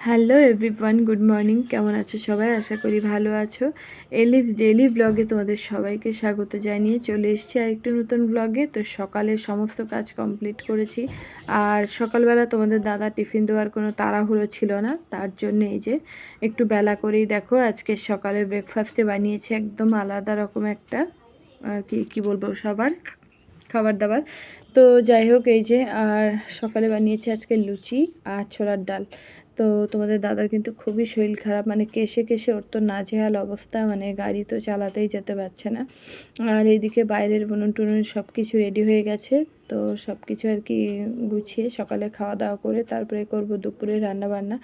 Hello everyone, good morning. কেমন আছো সবাই? আশা করি ভালো আছো। এলিস ডেলি ব্লগে তোমাদের সবাইকে স্বাগত জানিয়ে চলে এসেছি আর একটু নতুন ব্লগে। তো সকালে সমস্ত কাজ কমপ্লিট করেছি। আর সকালবেলা তোমাদের দাদা টিফিন দেওয়ার কোনো তাড়াহুড়ো ছিল না। তার জন্য এই যে একটু বেলা করেই দেখো, আজকে সকালে ব্রেকফাস্টে বানিয়েছি একদম আলাদা রকম একটা, আর কি, কী বলব সবার খাবার দাবার তো যাই হোক এই যে, আর সকালে বানিয়েছি আজকে লুচি আর ছোলার ডাল। তো তোমাদের দাদার কিন্তু খুবই শরীর খারাপ। মানে কেসে কেসে ওর তো নাজেহাল অবস্থা মানে গাড়ি তো চালাতেই যেতে পারছে না। আর এইদিকে বাইরের বনুন টুনুন সব কিছু রেডি হয়ে গেছে। তো সব কিছু আর কি গুছিয়ে সকালে খাওয়া দাওয়া করে তারপরে করব দুপুরে রান্না বান্না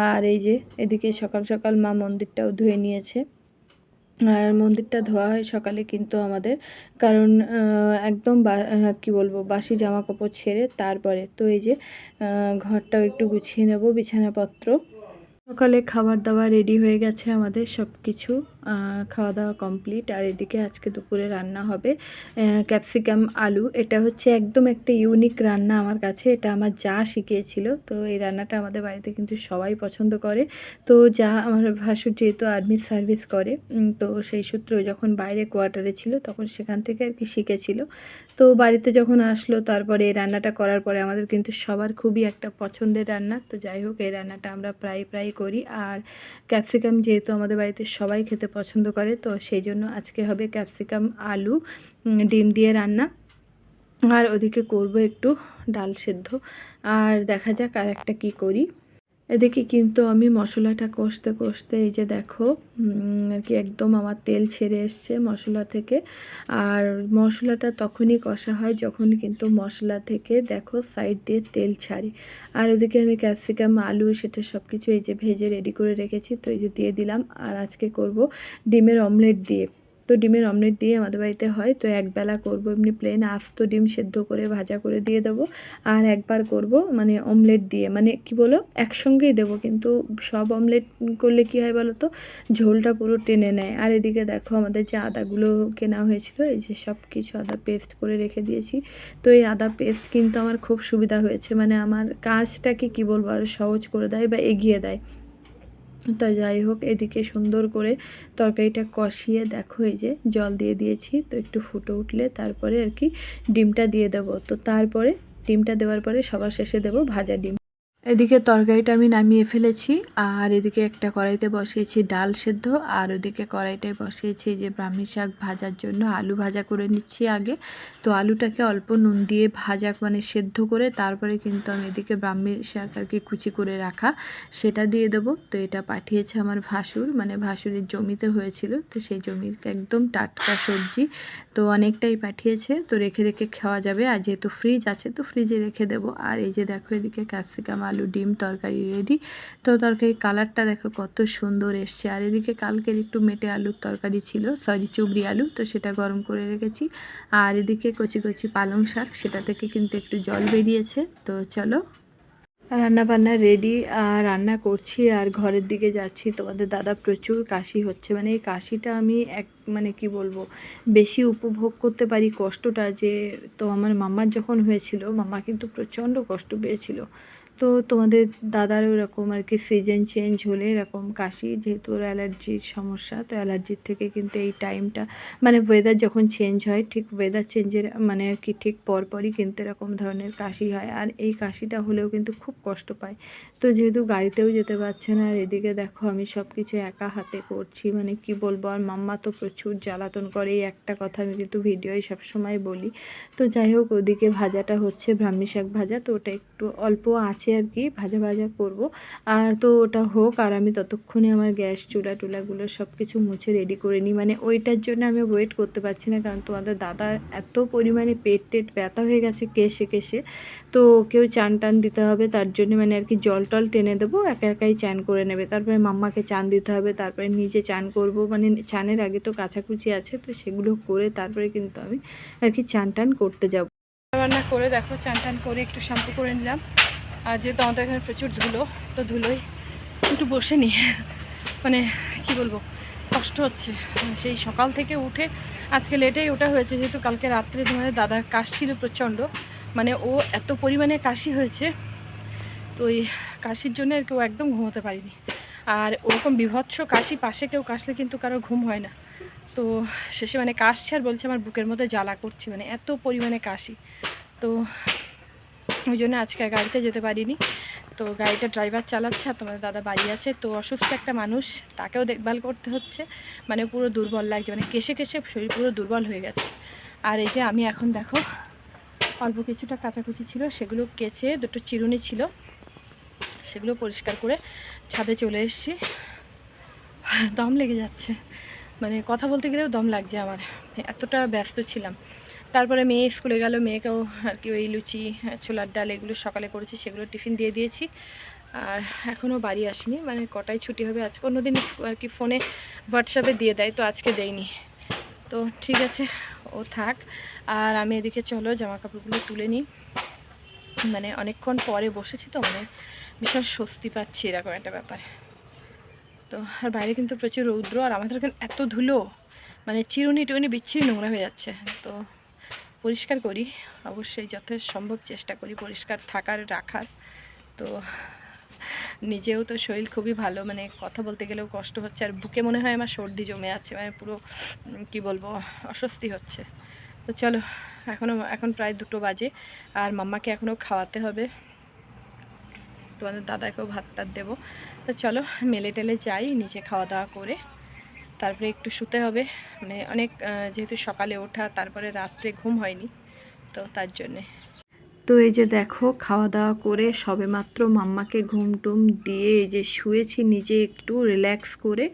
আর এই যে এদিকে সকাল সকাল মা মন্দিরটাও ধুয়ে নিয়েছে। আর মন্দিরটা ধোয়া হয় সকালে কিন্তু আমাদের। কারণ একদম কি বলব, বাসি জামা কাপড় ছেড়ে তারপরে তো এই যে ঘরটাও একটু গুছিয়ে নেব বিছানাপত্র। সকালে খাবার দাবার রেডি হয়ে গেছে আমাদের সব কিছু খাওয়া দাওয়া কমপ্লিট আর এদিকে আজকে দুপুরে রান্না হবে ক্যাপসিকাম আলু। এটা হচ্ছে একদম একটা ইউনিক রান্না আমার কাছে। এটা আমার যা শিখিয়েছিল। তো এই রান্নাটা আমাদের বাড়িতে কিন্তু সবাই পছন্দ করে। তো যা আমার ভাসুর যেহেতু আর্মি সার্ভিস করে তো সেই সূত্রে যখন বাইরে কোয়ার্টারে ছিল, তখন সেখান থেকে আর কি শিখেছিল। তো বাড়িতে যখন আসলো, তারপরে এই রান্নাটা করার পরে আমাদের কিন্তু সবার খুবই একটা পছন্দের রান্না। তো যাই হোক, এই রান্নাটা আমরা প্রায় প্রায় করি। আর ক্যাপসিকাম যেহেতু আমাদের বাড়িতে সবাই খেতে পছন্দ করে, তো সেই জন্য আজকে হবে ক্যাপসিকাম, আলু ডিম দিয়ে রান্না। আর ওদিকে করব একটু ডাল সেদ্ধ। আর দেখা যাক আর একটা কী করি। এদিকে কিন্তু আমি মশলাটা কষতে কষতে এই যে দেখো আর কি একদম আমার তেল ছেড়ে এসছে মশলা থেকে। আর মশলাটা তখনই কষা হয় যখন কিন্তু মশলা থেকে দেখো সাইড দিয়ে তেল ছাড়ে। আর ওদিকে আমি ক্যাপসিকাম, আলু সেটা সব কিছু এই যে ভেজে রেডি করে রেখেছি, তো এই যে দিয়ে দিলাম। আর আজকে করব ডিমের অমলেট দিয়ে। তো ডিমের অমলেট দিয়ে আমাদের বাড়িতে হয়। তো একবেলা করব এমনি প্লেন আস্ত ডিম সেদ্ধ করে ভাজা করে দিয়ে দেবো। আর একবার করব মানে অমলেট দিয়ে। মানে কি বলো? একসঙ্গেই দেবো কিন্তু সব অমলেট করলে কি হয় বলো তো? ঝোলটা পুরো টেনে নেয়। আর এদিকে দেখো আমাদের যে আদাগুলো কেনা হয়েছিল, এই যে সব কিছু আদা পেস্ট করে রেখে দিয়েছি। তো এই আদা পেস্ট কিন্তু আমার খুব সুবিধা হয়েছে। মানে আমার কাজটাকে কি বলব আরও সহজ করে দেয় বা এগিয়ে দেয়। তো যাই হোক, এদিকে সুন্দর করে তরকারিটা কষিয়ে দেখো, এই যে জল দিয়ে দিয়েছি, তো একটু ফুটে উঠলে তারপরে আর কি ডিমটা দিয়ে দেবো। তো তারপরে ডিমটা দেওয়ার পরে সবার শেষে দেবো ভাজা ডিম। এদিকে তরকারিটা আমি নামিয়ে ফেলেছি, আর এদিকে একটা কড়াইতে বসিয়েছি ডাল সেদ্ধ, আর ওদিকে কড়াইটায় বসিয়েছি যে ব্রাহ্মী শাক ভাজার জন্য আলু ভাজা করে নিচ্ছি আগে। তো আলুটাকে অল্প নুন দিয়ে ভাজা মানে সেদ্ধ করে তারপরে কিন্তু আমি এদিকে ব্রাহ্মী শাক আর কি কুচি করে রাখা, সেটা দিয়ে দেবো। তো এটা পাঠিয়েছে আমার ভাসুর মানে ভাসুরের জমিতে হয়েছিল, তো সেই জমির একদম টাটকা সবজি, তো অনেকটাই পাঠিয়েছে। তো রেখে রেখে খাওয়া যাবে, আর যেহেতু ফ্রিজ আছে, তো ফ্রিজে রেখে দেবো। আর এই যে দেখো এদিকে ক্যাপসিকাম আলু, ডিম তরকারি রেডি তো তরকারি কালারটা দেখো কত সুন্দর এসছে। আর এদিকে কালকের একটু মেটে আলুর তরকারি ছিল সরি চুবড়ি আলু, তো সেটা গরম করে রেখেছি। আর এদিকে কচি কচি পালং শাক, সেটা থেকে কিন্তু একটু জল বেরিয়েছে। তো চলো রান্না বান্না রেডি আর রান্না করছি আর ঘরের দিকে যাচ্ছি। তোমাদের দাদা প্রচুর কাশি হচ্ছে। মানে এই কাশিটা আমি এক মানে কি বলব, বেশি উপভোগ করতে পারি কষ্টটা যে, তো আমার মাম্মার যখন হয়েছিল মাম্মা কিন্তু প্রচণ্ড কষ্ট পেয়েছিল। তো তোমাদের দাদার ওরকম আর কি সিজন চেঞ্জ হলে এরকম কাশি, যেহেতু ওর অ্যালার্জির সমস্যা, তো অ্যালার্জির থেকে কিন্তু এই টাইমটা মানে ওয়েদার যখন চেঞ্জ হয়, ঠিক ওয়েদার চেঞ্জের মানে আর কি ঠিক পরপরই কিন্তু এরকম ধরনের কাশি হয়। আর এই কাশিটা হলেও কিন্তু খুব কষ্ট পায়। তো যেহেতু গাড়িতেও যেতে পারছে না, আর এদিকে দেখো আমি সব কিছু একা হাতে করছি মানে কি বলব, আর মাম্মা তো প্রচুর জ্বালাতন করে, এই একটা কথা আমি কিন্তু ভিডিওয় সবসময় বলি। তো যাই হোক, ওদিকে ভাজাটা হচ্ছে ব্রাহ্মী শাক ভাজা, তো ওটা একটু অল্প আছে আর কি ভাজা ভাজা করব। আর তো ওটা হোক, আর আমি ততক্ষণে আমার গ্যাস চুলা টুলাগুলো সব কিছু মুছে রেডি করে নিই। মানে ওইটার জন্য আমি ওয়েট করতে পারছি না, কারণ তোমাদের দাদার এত পরিমাণে পেট টেট ব্যথা হয়ে গেছে কেসে কেসে তো ওকেও চান টান দিতে হবে, তার জন্য মানে আর কি জল টল টেনে দেবো, একা একাই চান করে নেবে। তারপরে মাম্মাকে চান দিতে হবে, তারপরে নিজে চান করব। মানে চানের আগে তো কাছাকুচি আছে, তো সেগুলো করে তারপরে কিন্তু আমি আর কি চান টান করতে যাব। রান্না করে দেখো, চান টান করে একটু শ্যাম্পু করে নিলাম। আর যেহেতু আমাদের এখানে প্রচুর ধুলো, তো ধুলোই একটু বসে নি। মানে কি বলব, কষ্ট হচ্ছে। সেই সকাল থেকে উঠে আজকে লেটেই ওটা হয়েছে, যেহেতু কালকে রাত্রে তোমাদের দাদা কাশ ছিল প্রচণ্ড। মানে ও এত পরিমাণে কাশি হয়েছে, তো ওই কাশির জন্য আর কেউ একদম ঘুমোতে পারিনি। আর ওরকম বিভৎস কাশি, পাশে কেউ কাশলে কিন্তু কারও ঘুম হয় না। তো শেষে মানে কাশছে আর বলছে আমার বুকের মধ্যে জ্বালা করছে মানে এত পরিমাণে কাশি। তো ওই জন্য আজকে গাড়িতে যেতে পারিনি। তো গাড়িটা ড্রাইভার চালাচ্ছে আর তোমাদের দাদা বাড়ি আছে। তো অসুস্থ একটা মানুষ, তাকেও দেখভাল করতে হচ্ছে। মানে পুরো দুর্বল লাগছে মানে কেসে কেসে শরীর পুরো দুর্বল হয়ে গেছে। আর এই যে আমি এখন দেখো, অল্প কিছুটা কাচাকুচি ছিল, সেগুলো কেচে দুটো চিরুনি ছিল। সেগুলো পরিষ্কার করে ছাদে চলে এসেছি। দম লেগে যাচ্ছে। মানে কথা বলতে গেলেও দম লাগছে আমার। এতটা ব্যস্ত ছিলাম। তারপরে মেয়ে স্কুলে গেল, মেয়েকেও আর কি ওই লুচি, ছোলার ডাল এগুলো সকালে করেছি, সেগুলো টিফিন দিয়ে দিয়েছি। আর এখনও বাড়ি আসিনি মানে কটায় ছুটি হবে আজকে অন্যদিন আর কি ফোনে হোয়াটসঅ্যাপে দিয়ে দেয়, তো আজকে দেয়নি তো ঠিক আছে, ও থাক। আর আমি এদিকে চলো জামা কাপড়গুলো তুলে নিই। মানে অনেকক্ষণ পরে বসেছি তো মানে ভীষণ স্বস্তি পাচ্ছি এরকম একটা ব্যাপার। তো আর বাইরে কিন্তু প্রচুর রৌদ্র, আর আমাদের এখানে এত ধুলো মানে চিরুনি টিরুনি বিচ্ছিরি নোংরা হয়ে যাচ্ছে। তো পরিষ্কার করি, অবশ্যই যথেষ্ট সম্ভব চেষ্টা করি পরিষ্কার থাকার, রাখার। তো নিজেও তো শরীর খুবই ভালো মানে কথা বলতে গেলেও কষ্ট হচ্ছে আর বুকে মনে হয় আমার সর্দি জমে আছে মানে পুরো কি বলব, অস্বস্তি হচ্ছে। তো চলো এখনও এখন প্রায় দুটো বাজে আর মাম্মাকে এখনও খাওয়াতে হবে। তোমাদের দাদাকেও ভাত টাত দেবো। তো চলো, মেলে টেলে যাই নিচে খাওয়া দাওয়া করে। তারপরে একটু শুতে হবে। মানে অনেক যেহেতু সকালে ওঠা, তারপরে রাত্রে ঘুম হয়নি, তো তার জন্যে। তো এই যে দেখো খাওয়া দাওয়া করে সবেমাত্র মাম্মাকে ঘুম টুম দিয়ে এই যে শুয়েছি, নিজে একটু রিল্যাক্স করে।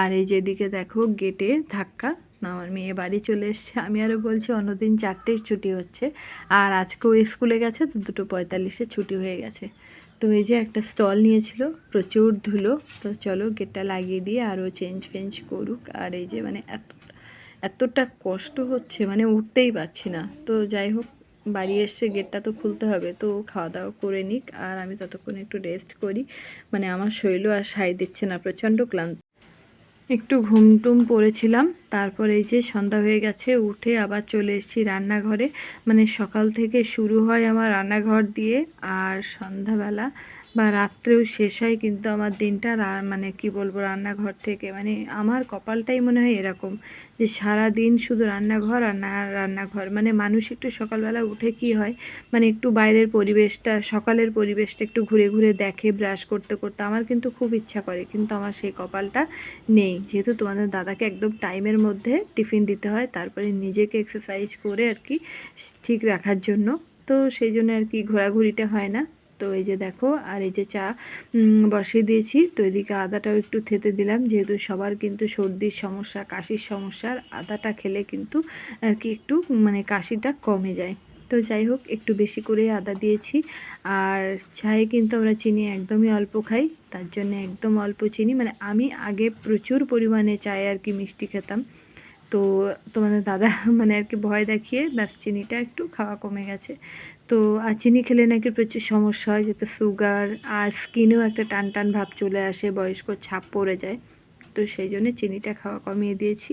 আর এই যে এদিকে দেখো গেটে ধাক্কা। আমার মেয়ে বাড়ি চলে এসছে। আমি আরও বলছি, অন্যদিন চারটেই ছুটি হচ্ছে। আর আজকেও স্কুলে গেছে, তো দুটো পঁয়তাল্লিশে ছুটি হয়ে গেছে। তো এই যে একটা স্টল নিয়েছিল, প্রচুর ধুলো, তো চলো গেটটা লাগিয়ে দিয়ে আরও চেঞ্জ ফেঞ্জ করুক। আর এই যে মানে এত, এতটা কষ্ট হচ্ছে মানে উঠতেই পারছি না। তো যাই হোক, বাড়ি এসে গেটটা তো খুলতে হবে, তো খাওয়া দাওয়া করে নিক। আর আমি ততক্ষণ একটু রেস্ট করি। মানে আমার শরীরও আর সাই দিচ্ছে না, প্রচণ্ড ক্লান্ত। একটু ঘুমটুম পড়েছিলাম, তারপর এই যে সন্ধ্যা হয়ে গেছে, উঠে আবার চলে এসেছি রান্নাঘরে। মানে সকাল থেকে শুরু হয় আমার রান্নাঘর দিয়ে, আর সন্ধ্যাবেলা বা রাত্রেও শেষ হয়, কিন্তু আমার দিনটা মানে কি বলব, রান্নাঘর থেকে মানে আমার কপালটাই মনে হয় এরকম যে সারা দিন শুধু রান্নাঘর আর না রান্নাঘর। মানে মানুষ একটু সকালবেলা উঠে কি হয় মানে একটু বাইরের পরিবেশটা, সকালের পরিবেশটা একটু ঘুরে ঘুরে দেখে ব্রাশ করতে করতে আমার কিন্তু খুব ইচ্ছা করে, কিন্তু আমার সেই কপালটা নেই। যেহেতু তোমাদের দাদাকে একদম টাইমের মধ্যে টিফিন দিতে হয়, তারপরে নিজেকে এক্সারসাইজ করে আর কি ঠিক রাখার জন্য, তো সেই জন্য আর কি ঘোরাঘুরিটা হয় না। তো এই যে দেখো, আর এই যে চা বসিয়ে দিয়েছি। তো এদিকে আদাটাও একটু থেতে দিলাম, যেহেতু সবার কিন্তু সর্দির সমস্যা, কাশির সমস্যার আদাটা খেলে কিন্তু আর কি একটু মানে কাশিটা কমে যায়। তো যাই হোক, একটু বেশি করে আদা দিয়েছি। আর চায়ে কিন্তু আমরা চিনি একদমই অল্প খাই, তার জন্য একদম অল্প চিনি। মানে আমি আগে প্রচুর পরিমাণে চায়ে আর কি মিষ্টি খেতাম। তো তোমাদের দাদা মানে আর কি ভয় দেখিয়ে ব্যাস চিনিটা একটু খাওয়া কমে গেছে। তো, আর চিনি খেলে নাকি প্রচুর সমস্যা হয়, যাতে সুগার আর স্কিনেও একটা টান টান ভাব চলে আসে, বয়স্ক ছাপ পড়ে যায়। তো সেই জন্য চিনিটা খাওয়া কমিয়ে দিয়েছি।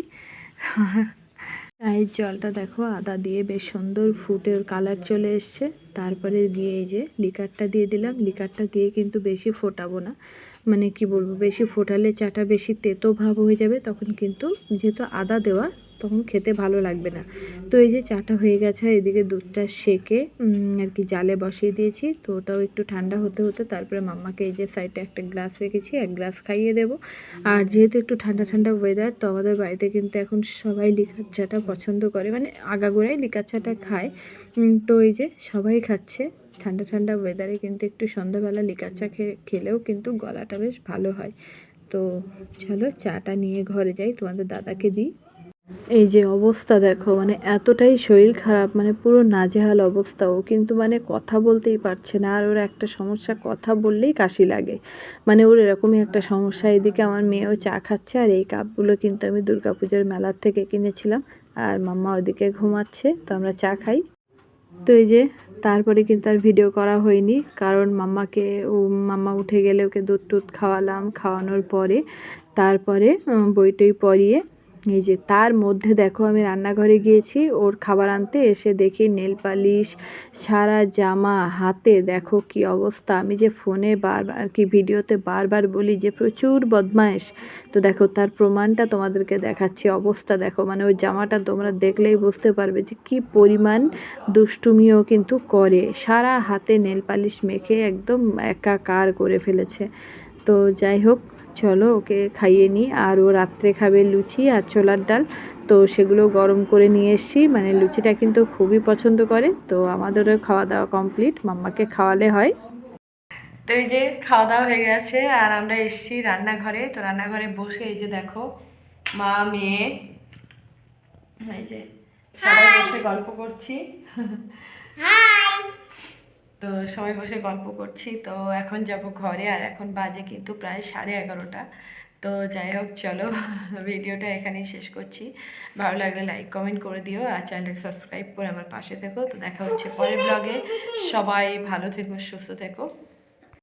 চায়ের জলটা দেখো, আদা দিয়ে বেশ সুন্দর ফুটের কালার চলে এসছে। তারপরে গিয়ে এই যে লিকারটা দিয়ে দিলাম। লিকারটা দিয়ে কিন্তু বেশি ফোটাবো না। মানে কি বলব, বেশি ফোটালে চাটা বেশি তেতো ভাব হয়ে যাবে, তখন কিন্তু যেহেতু আদা দেওয়া তখন খেতে ভালো লাগবে না। তো এই যে চাটা হয়ে গেছে, এদিকে দুধটা সেকে আর কি জালে বসিয়ে দিয়েছি। তো ওটাও একটু ঠান্ডা হতে হতে তারপরে মাম্মাকে এই যে সাইডে একটা গ্লাস রেখেছি, এক গ্লাস খাইয়ে দেবো। আর যেহেতু একটু ঠান্ডা ঠান্ডা ওয়েদার তো আমাদের বাড়িতে কিন্তু এখন সবাই লিকার চাটা পছন্দ করে মানে আগাগোড়াই লিকার চাটা খায়। তো এই যে সবাই খাচ্ছে, ঠান্ডা ঠান্ডা ওয়েদারে কিন্তু একটু সন্ধ্যাবেলা লিকার চা খেলেও কিন্তু গলাটা বেশ ভালো হয়। তো চলো চাটা নিয়ে ঘরে যাই, তোমাদের দাদাকে দিই। এই যে অবস্থা দেখো মানে এতটাই শরীর খারাপ মানে পুরো নাজেহাল অবস্থা ও। কিন্তু মানে কথা বলতেই পারছে না আর ওর একটা সমস্যা কথা বললেই কাশি লাগে। মানে ওর এরকমই একটা সমস্যা। এদিকে আমার মেয়েও চা খাচ্ছে আর এই কাপগুলো কিন্তু আমি দুর্গাপুজোর মেলার থেকে কিনেছিলাম আর মাম্মা ওদিকে ঘুমাচ্ছে তো আমরা চা খাই। তো এই যে তারপরে কিন্তু আর ভিডিও করা হয়নি কারণ মাম্মাকে ও মাম্মা উঠে গেলে ওকে দুধ টুধ খাওয়ালাম খাওয়ানোর পরে তারপরে উম, বই টই পড়িয়ে এই যে তার মধ্যে দেখো আমি রান্নাঘরে গিয়েছি, ওর খাবার আনতে এসে দেখি নেল পালিশ, সারা জামা, হাতে দেখো কি অবস্থা। আমি যে ফোনে বারবার কি ভিডিওতে বারবার বলি যে প্রচুর বদমাইশ তো দেখো তার প্রমাণটা তোমাদেরকে দেখাচ্ছি, অবস্থা দেখো। মানে ওই জামাটা তোমরা দেখলেই বুঝতে পারবে যে কি পরিমাণ দুষ্টুমিও কিন্তু করে। সারা হাতে নেল পালিশ মেখে একদম একাকার করে ফেলেছে। তো যাই হোক চলো ওকে খাইয়ে নিই। আর ও রাত্রে খাবে লুচি আর ছোলার ডাল। তো সেগুলো গরম করে নিয়ে এসেছি। মানে লুচিটা কিন্তু খুবই পছন্দ করে। তো আমাদেরও খাওয়া দাওয়া কমপ্লিট। মাম্মাকে খাওয়ালে হয়। তো এই যে খাওয়া দাওয়া হয়ে গেছে। আর আমরা এসেছি রান্নাঘরে। তো রান্নাঘরে বসে এই যে দেখো মা মেয়ে এই যে সবাই বসে গল্প করছি। তো সবাই বসে গল্প করছি। তো এখন যাব ঘরে আর এখন বাজে কিন্তু প্রায় সাড়ে এগারোটা। তো যাই হোক, চলো ভিডিওটা এখানেই শেষ করছি। ভালো লাগলে লাইক কমেন্ট করে দিও আর চ্যানেলটাকে সাবস্ক্রাইব করে আমার পাশে থেকো। তো দেখা হচ্ছে পরের ব্লগে সবাই ভালো থেকো, সুস্থ থেকো।